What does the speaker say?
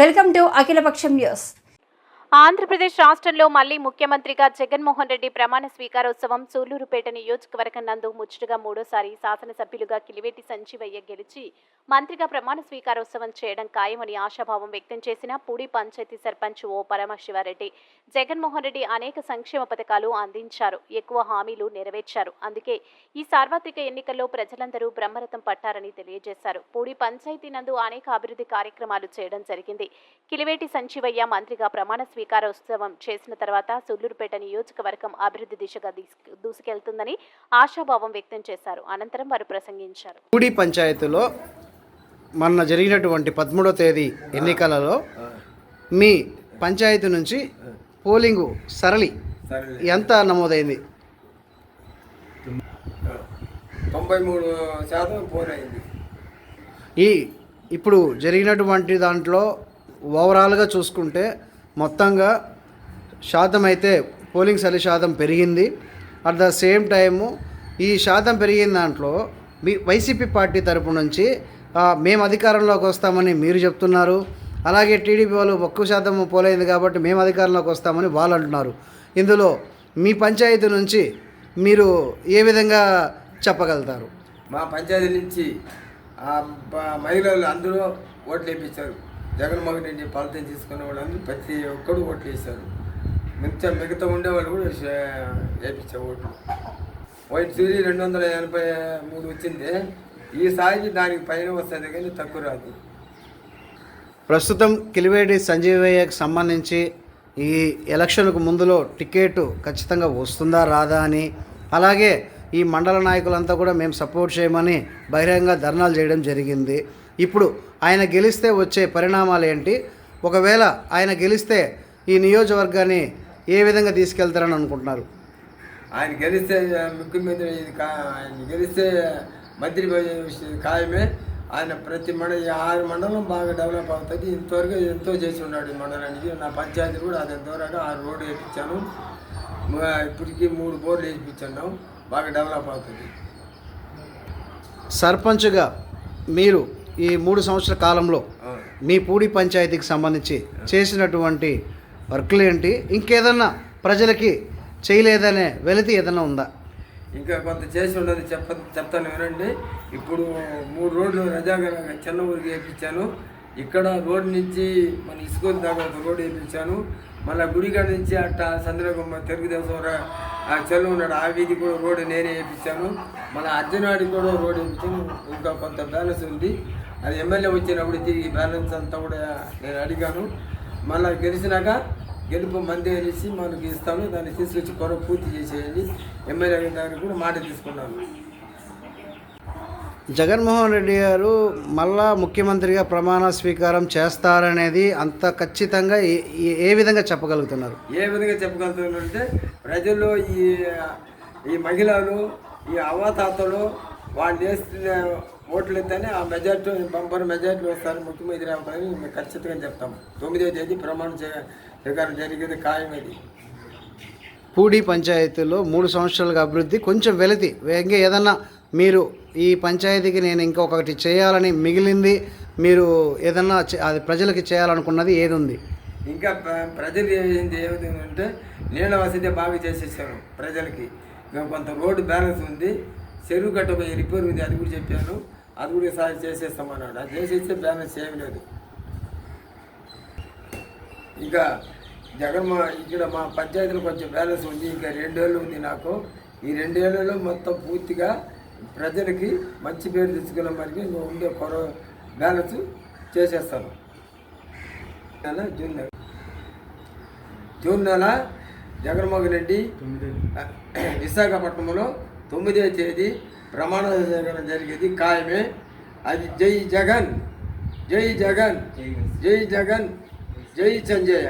Welcome to Akhilapaksham news. Andhra Pradesh రాష్ట్రంలో మళ్ళీ ముఖ్యమంత్రిగా జగన్మోహన్ రెడ్డి ప్రమాణ స్వీకారోత్సవం సూళ్ళూరుపేట నియోజకవర్గం నందు ముచ్చటగా మూడోసారి శాసనసభ్యులుగా కిలివేటి సంజీవయ్య గెలిచి మంత్రిగా ప్రమాణ స్వీకారోత్సవం చేయడం ఖాయమని ఆశాభావం వ్యక్తం చేసిన పూడి పంచాయతీ సర్పంచ్ ఓ పరమశివారెడ్డి జగన్మోహన్ రెడ్డి అనేక సంక్షేమ పథకాలు అందించారు. ఎక్కువ హామీలు నెరవేర్చారు. అందుకే ఈ సార్వత్రిక ఎన్నికల్లో ప్రజలందరూ బ్రహ్మరథం పట్టారని తెలియజేశారు. పూడి పంచాయతీ నందు అనేక అభివృద్ధి కార్యక్రమాలు చేయడం జరిగింది. కిలివేటి సంజీవయ్య మంత్రిగా ప్రమాణ స్వీకారోత్సవం చేసిన తర్వాత సుళ్ళూరుపేట నియోజకవర్గం అభివృద్ధి దిశగా దీస్- దూసుకెళ్తుందని ఆశాభావం వ్యక్తం చేశారు. అనంతరం వారు ప్రసంగించారు. పూడి పంచాయతీలో మొన్న జరిగినటువంటి పదమూడో తేదీ ఎన్నికలలో మీ పంచాయతీ నుంచి పోలింగు సరళి. ఎంత నమోదైంది? తొంభై మూడు శాతం పోలైంది. ఈ ఇప్పుడు జరిగినటువంటి దాంట్లో ఓవరాల్గా చూసుకుంటే మొత్తంగా శాతం అయితే పోలింగ్ సరి శాతం పెరిగింది. అట్ ద సేమ్ టైము ఈ శాతం పెరిగిన దాంట్లో మీ వైసీపీ పార్టీ తరపు నుంచి మేము అధికారంలోకి వస్తామని మీరు చెప్తున్నారు. అలాగే టీడీపీ వాళ్ళు ఒక్క శాతం పోలైంది కాబట్టి మేము అధికారంలోకి వస్తామని వాళ్ళు అంటున్నారు. ఇందులో మీ పంచాయతీ నుంచి మీరు ఏ విధంగా చెప్పగలుగుతారు? మా పంచాయతీ నుంచి మహిళలు అందరూ ఓట్లు వేయించారు జగన్మోహన్ రెడ్డి పాలన తీసుకున్న వాళ్ళందరూ ప్రతి ఒక్కరు ఓట్లు వేశారు. మిగతా మిగతా ఉండేవాళ్ళు కూడా వేపించే ఓట్లు. వైట్ సూరి రెండు వందల ఎనభై మూడు వచ్చింది ఈసారి దానికి పైన వస్తుంది కానీ తక్కువ రాదు. ప్రస్తుతం కిలివేడి సంజీవయ్యకు సంబంధించి ఈ ఎలక్షన్కు ముందులో టికెట్ ఖచ్చితంగా వస్తుందా రాదా అని అలాగే ఈ మండల నాయకులంతా కూడా మేము సపోర్ట్ చేయమని బహిరంగ ధర్నాలు చేయడం జరిగింది. ఇప్పుడు ఆయన గెలిస్తే వచ్చే పరిణామాలు ఏంటి? ఒకవేళ ఆయన గెలిస్తే ఈ నియోజకవర్గాన్ని ఏ విధంగా తీసుకెళ్తారని అనుకుంటున్నారు? ఆయన గెలిస్తే ముఖ్యమంత్రి ఆయన గెలిస్తే మంత్రి ఖాయమే. ఆయన ప్రతి మండలం ఆరు మండలం బాగా డెవలప్ అవుతుంది. ఇంతవరకు ఎంతో చేసి ఉన్నాడు ఈ మండలానికి. నా పంచాయతీ కూడా అదే ద్వారా ఆరు రోడ్డు వేయించాను. ఇప్పటికి మూడు బోర్లు వేయించాను బాగా డెవలప్ అవుతుంది. సర్పంచ్గా మీరు ఈ మూడు సంవత్సరాల కాలంలో. మీ పూడి పంచాయతీకి సంబంధించి చేసినటువంటి వర్క్లు ఏంటి? ఇంకేదన్నా ప్రజలకి చేయలేదనే వెలితి ఏదైనా ఉందా? ఇంకా కొంత చేసి ఉన్నది చెప్ప చెప్తాను వినండి. ఇప్పుడు మూడు రోడ్లు రజాగర చిన్న ఊరికి వేయించాను ఇక్కడ రోడ్ నుంచి మన ఇసుకూరు దాకా ఒక రోడ్ వేయించాను మళ్ళీ గుడిగా నుంచి అట్ట చంద్రగుమ్మ తెలుగుదేశం ఆ చెల్లు ఉన్నాడు ఆ వీధి కూడా రోడ్డు నేనే వేయించాను. మళ్ళీ అర్జునాడి కూడా రోడ్ వేయించాను. ఇంకా కొంత బ్యాలెన్స్ ఉంది. అది ఎమ్మెల్యే వచ్చినప్పుడు తిరిగి బ్యాలెన్స్ అంతా కూడా నేను అడిగాను. మళ్ళీ గెలిచినాక గెలుపు మంది అనేసి మనకి ఇస్తాను. దాన్ని తీసుకొచ్చి కొరకు పూర్తి చేసేయండి. ఎమ్మెల్యే గారికి కూడా మాట తీసుకున్నాను. జగన్మోహన్ రెడ్డి గారు మళ్ళా ముఖ్యమంత్రిగా ప్రమాణ స్వీకారం చేస్తారనేది అంత ఖచ్చితంగా ఏ- విధంగా చెప్పగలుగుతున్నారు? ఏ విధంగా చెప్పగలుగుతానంటే ప్రజల్లో ఈ ఈ మహిళలు ఈ అవాతాతలు వాళ్ళు వేస్తున్న ఓట్లు ఎత్తని ఆ మెజార్టీ బంపర్ మెజార్టీ వస్తారు ముఖ్యమంత్రి అవుతారని మేము ఖచ్చితంగా చెప్తాం. తొమ్మిదవ తేదీ ప్రమాణం స్వీకారం జరిగేది ఖాయం అది పూడి పంచాయతీలో మూడు సంవత్సరాలుగా అభివృద్ధి కొంచెం వెలితి. ఇంకా ఏదన్నా మీరు ఈ పంచాయతీకి నేను ఇంకొకటి చేయాలని మిగిలింది మీరు ఏదన్నా అది ప్రజలకి చేయాలనుకున్నది ఏది ఉంది ఇంకా ప్ర- ప్రజలు ఏంది ఏమిటంటే నీళ్ళ వసతి బాగా చేసేసాను ప్రజలకి. కొంత రోడ్డు బ్యాలెన్స్ ఉంది చెరువు గట్ట రిపేర్ ఉంది అది కూడా చెప్పాను. అది కూడా సార్ చేసేస్తామన్నాడు. అది చేసేస్తే బ్యాలెన్స్ ఏమి లేదు. ఇంకా జగన్ మా ఇక్కడ మా పంచాయతీలో కొంచెం బ్యాలెన్స్ ఉంది. ఇంకా రెండేళ్ళు ఉంది నాకు. ఈ రెండేళ్ళలో మొత్తం పూర్తిగా ప్రజలకి మంచి పేరు తెచ్చుకున్న మరికి ఇంకా ఉండే కొర బ్యాలెన్స్ చేసేస్తాను నెల జూన్ నెల. జూన్ నెల జగన్మోహన్ రెడ్డి విశాఖపట్నంలో తొమ్మిదో తేదీ ప్రమాణ స్వీకారం జరిగేది ఖాయమే. అది జై జగన్ జై జగన్ జై జగన్ జై సంజయ్.